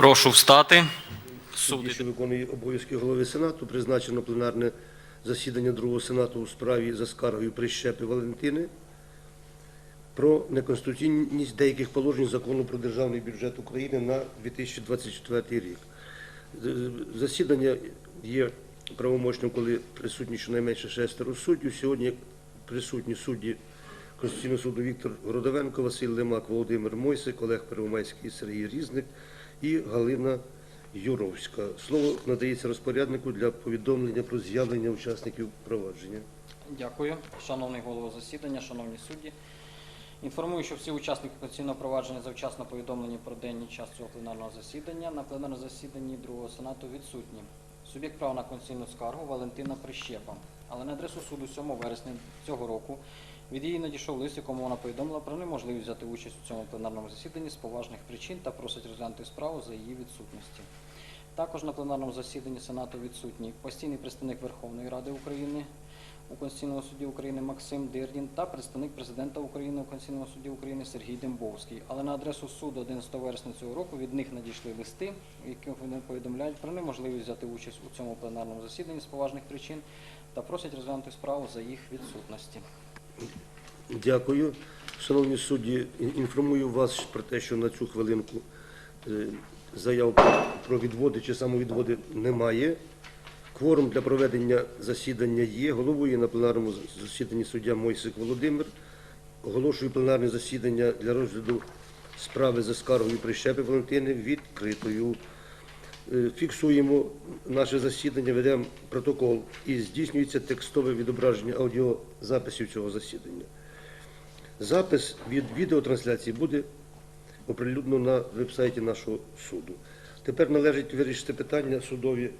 Прошу встати. Судді, що виконує обов'язки голови Сенату, призначено пленарне засідання другого Сенату у справі за скаргою Прищепи Валентини про неконституційність деяких положень закону про державний бюджет України на 2024 рік. Засідання є правомочним, коли присутні щонайменше шестеро суддів. Сьогодні присутні судді Конституційного суду Віктор Городовенко, Василь Лемак, Володимир Мойсик, Олег Первомайський, Сергій Різник і Галина Юровська. Слово надається розпоряднику для повідомлення про з'явлення учасників провадження. Дякую, шановний голово засідання, шановні судді. Інформую, що всі учасники конституційного провадження завчасно повідомлені про день і час цього пленарного засідання. На пленарному засіданні другого сенату відсутні. Суб'єкт права на конституційну скаргу Валентина Прищепа. Але на адресу суду 7 вересня цього року від її надійшов лист, якому вона повідомила про неможливість взяти участь у цьому пленарному засіданні з поважних причин та просить розглянути справу за її відсутності. Також на пленарному засіданні Сенату відсутній постійний представник Верховної Ради України у Конституційному суді України Максим Дирдін та представник президента України у Конституційному суді України Сергій Дембовський. Але на адресу суду 11 вересня цього року від них надійшли листи, в яких вони повідомляють про неможливість взяти участь у цьому пленарному засіданні з поважних причин та просять розглянути справу за їх відсутності. Дякую. Шановні судді, інформую вас про те, що на цю хвилинку е, заяв про відводи чи самовідводи немає. Кворум для проведення засідання є. Головує на пленарному засіданні суддя Мойсик Володимир. Оголошую пленарне засідання для розгляду справи за скаргою Прищепи Валентини відкритою. Е, Фіксуємо наше засідання, ведемо протокол і здійснюється текстове відображення аудіозаписів цього засідання. Запис від відеотрансляції буде оприлюднено на веб-сайті нашого суду. Тепер належить вирішити питання судові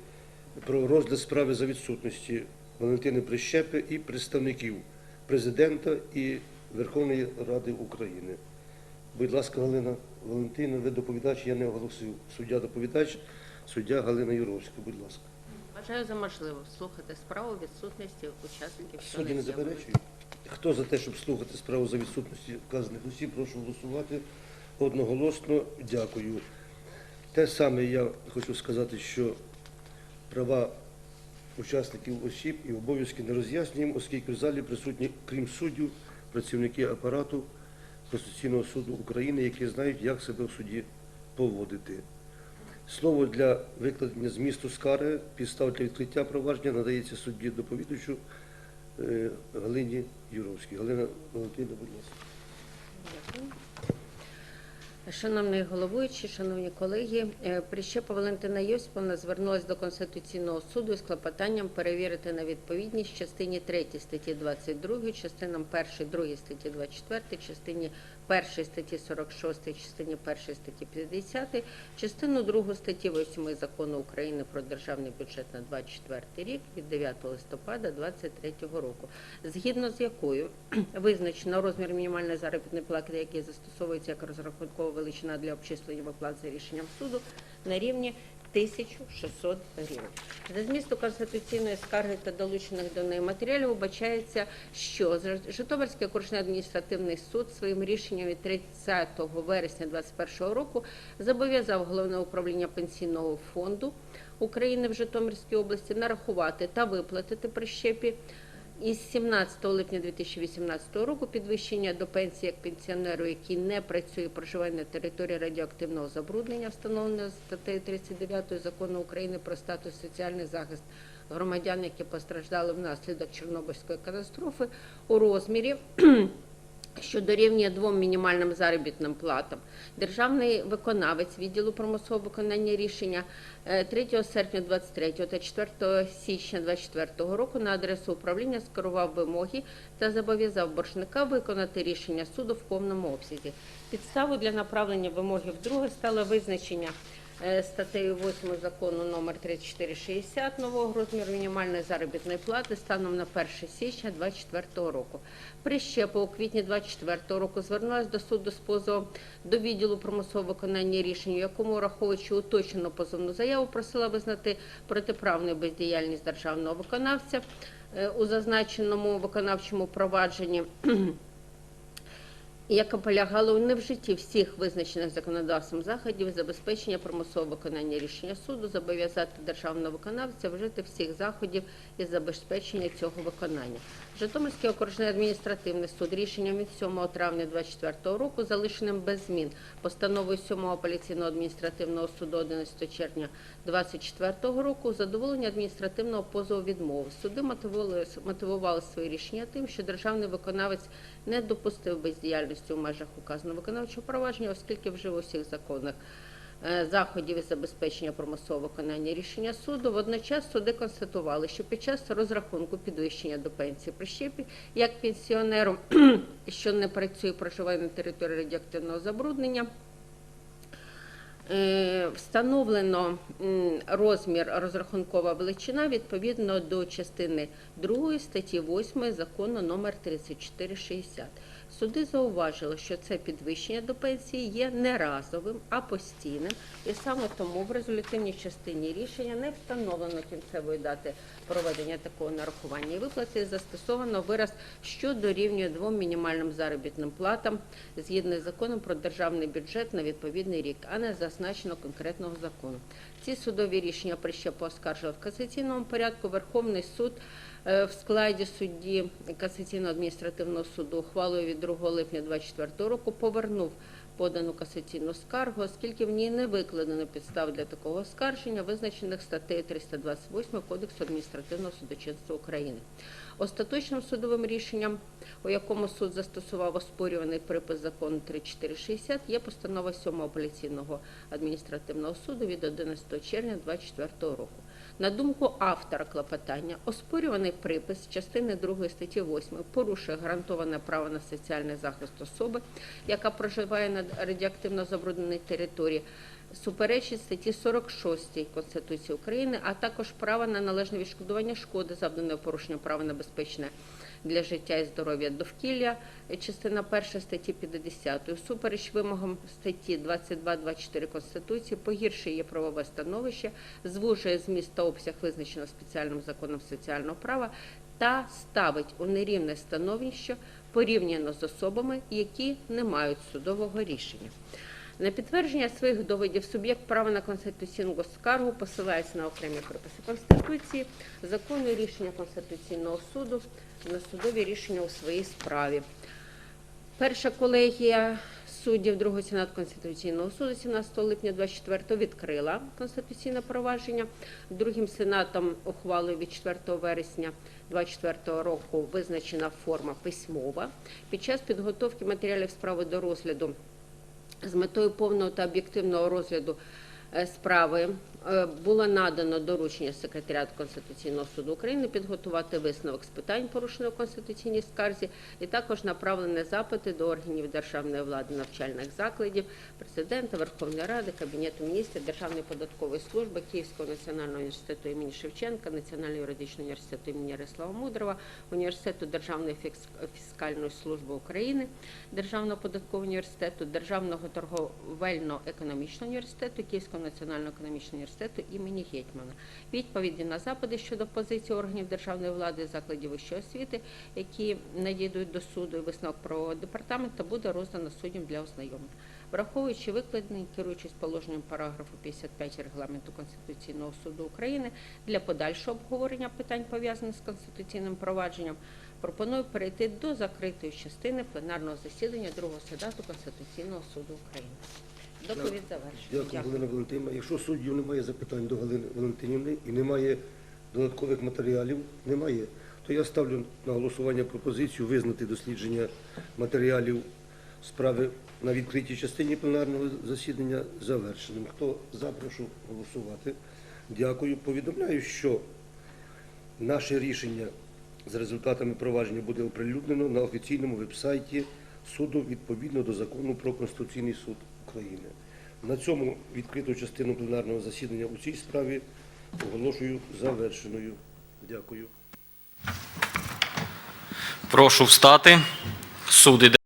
про розгляд справи за відсутності Валентини Прищепи і представників президента і Верховної Ради України. Будь ласка, Галина Валентина, ви доповідач, я не оголосив. Суддя доповідач, суддя Галина Юровська, будь ласка. Вважаю за можливе слухати справу відсутності учасників. Судді не заперечують. Хто за те, щоб слухати справу за відсутності вказаних осіб, прошу голосувати одноголосно. Дякую. Те саме я хочу сказати, що права учасників осіб і обов'язки не роз'яснюємо, оскільки в залі присутні, крім суддів, працівники апарату Конституційного суду України, які знають, як себе в суді поводити. Слово для викладення змісту скари, підстав для відкриття провадження надається судді доповідачу е, Галині Юровській. Галина Валентина, будь ласка. Шановний головуючий, шановні колеги, е, Прищепа Валентина Йосиповна звернулася до Конституційного суду з клопотанням перевірити на відповідність частині 3 статті 22, частинам 1, 2 статті 24, частині 1 статті 46, частині 1 статті 50, частину 2 статті 8 Закону України про державний бюджет на 24 рік від 9 листопада 2023 року, згідно з якою визначено розмір мінімальної заробітної плати, який застосовується як розрахункова величина для обчислення виплат за рішенням суду на рівні 1600 гривень. За змісту конституційної скарги та долучених до неї матеріалів вбачається, що Житомирський окружний адміністративний суд своїм рішенням від 30 вересня 2021 року зобов'язав головне управління пенсійного фонду України в Житомирській області нарахувати та виплатити прищепі із 17 липня 2018 року підвищення до пенсії як пенсіонеру, який не працює, проживає на території радіоактивного забруднення, встановленого статтею 39 закону України про статус соціальний захист громадян, які постраждали внаслідок Чорнобильської катастрофи, у розмірі. Що дорівнює двом мінімальним заробітним платам. Державний виконавець відділу промислового виконання рішення е, 3 серпня 23 та 4 січня 24 року на адресу управління скерував вимоги та зобов'язав боржника виконати рішення суду в повному обсязі. Підставою для направлення вимоги вдруге стало визначення е, статтею 8 закону номер 3460 нового розміру мінімальної заробітної плати станом на 1 січня 2024 року. Прищепа у квітні 2024 року звернулася до суду з позовом до відділу примусового виконання рішень, у якому, враховуючи уточнену позовну заяву, просила визнати протиправну бездіяльність державного виконавця е, у зазначеному виконавчому провадженні. яка полягала у невжитті всіх визначених законодавством заходів забезпечення примусового виконання рішення суду, зобов'язати державного виконавця вжити всіх заходів із забезпечення цього виконання. Житомирський окружний адміністративний суд рішенням від 7 травня 2024 року, залишеним без змін постановою 7 апеляційного адміністративного суду 11 червня 2024 року, задоволення адміністративного позову відмови. Суди мотивували свої рішення тим, що державний виконавець не допустив бездіяльності у межах указаного виконавчого провадження, оскільки вжив усіх законних е, заходів із забезпечення примусового виконання рішення суду. Водночас суди констатували, що під час розрахунку підвищення до пенсії прищепі, як пенсіонеру, що не працює, проживає на території радіоактивного забруднення, Е, Встановлено розмір розрахункова величина відповідно до частини 2 статті 8 закону номер 3460. Суди зауважили, що це підвищення до пенсії є не разовим, а постійним, і саме тому в резолютивній частині рішення не встановлено кінцевої дати проведення такого нарахування і виплати. Застосовано вираз, що дорівнює двом мінімальним заробітним платам згідно з законом про державний бюджет на відповідний рік, а не зазначено конкретного закону. Ці судові рішення Прищепа оскаржили в касаційному порядку. Верховний суд е, в складі судді касаційно-адміністративного суду ухвалою від 2 липня 2024 року повернув подану касаційну скаргу, оскільки в ній не викладено підстав для такого оскарження, визначених статтею 328 Кодексу адміністративного судочинства України. Остаточним судовим рішенням, у якому суд застосував оспорюваний припис закону 3460, є постанова 7 апеляційного адміністративного суду від 11 червня 2024 року. На думку автора клопотання, оспорюваний припис частини 2 статті 8 порушує гарантоване право на соціальний захист особи, яка проживає на радіоактивно забрудненій території, суперечить статті 46 Конституції України, а також право на належне відшкодування шкоди, завданої порушенням права на безпечне для життя і здоров'я довкілля, частина 1 статті 50, супереч вимогам статті 22-24 Конституції, погіршує правове становище, звужує зміст та обсяг визначеного спеціальним законом соціального права та ставить у нерівне становище порівняно з особами, які не мають судового рішення. На підтвердження своїх доводів суб'єкт права на конституційну скаргу посилається на окремі приписи Конституції, закони рішення Конституційного суду на судові рішення у своїй справі. Перша колегія суддів Другого Сенату Конституційного суду 17 липня 24 відкрила конституційне провадження. Другим сенатом ухвалою від 4 вересня 24 року визначена форма письмова. Під час підготовки матеріалів справи до розгляду з метою повного та об'єктивного розгляду е, справи було надано доручення секретаріату Конституційного суду України підготувати висновок з питань, порушених у конституційній скарзі, і також направлені запити до органів державної влади навчальних закладів, президента, Верховної Ради, Кабінету міністрів, Державної податкової служби, Київського національного університету імені Шевченка, Національного юридичного університету імені Ярослава Мудрова, Університету Державної фіскальної служби України, Державного податкового університету, Державного торговельно-економічного університету, Київського національного економічного університету імені Гетьмана. Відповіді на запити щодо позиції органів державної влади закладів вищої освіти, які надійдуть до суду і висновок правового департаменту, буде роздано суддям для ознайомлення. Враховуючи викладені, керуючись положенням параграфу 55 регламенту Конституційного суду України для подальшого обговорення питань пов'язаних з конституційним провадженням, пропоную перейти до закритої частини пленарного засідання Другого Сенату Конституційного суду України. Доповідь завершена. Дякую, Галина Валентинівна. Якщо суддів немає запитань до Галини Валентинівни і немає додаткових матеріалів, немає, то я ставлю на голосування пропозицію визнати дослідження матеріалів справи на відкритій частині пленарного засідання завершеним. Хто за, прошу голосувати. Дякую. Повідомляю, що наше рішення з результатами провадження буде оприлюднено на офіційному вебсайті суду відповідно до закону про Конституційний суд України. На цьому відкриту частину пленарного засідання у цій справі оголошую завершеною. Дякую. Прошу встати. Суд іде.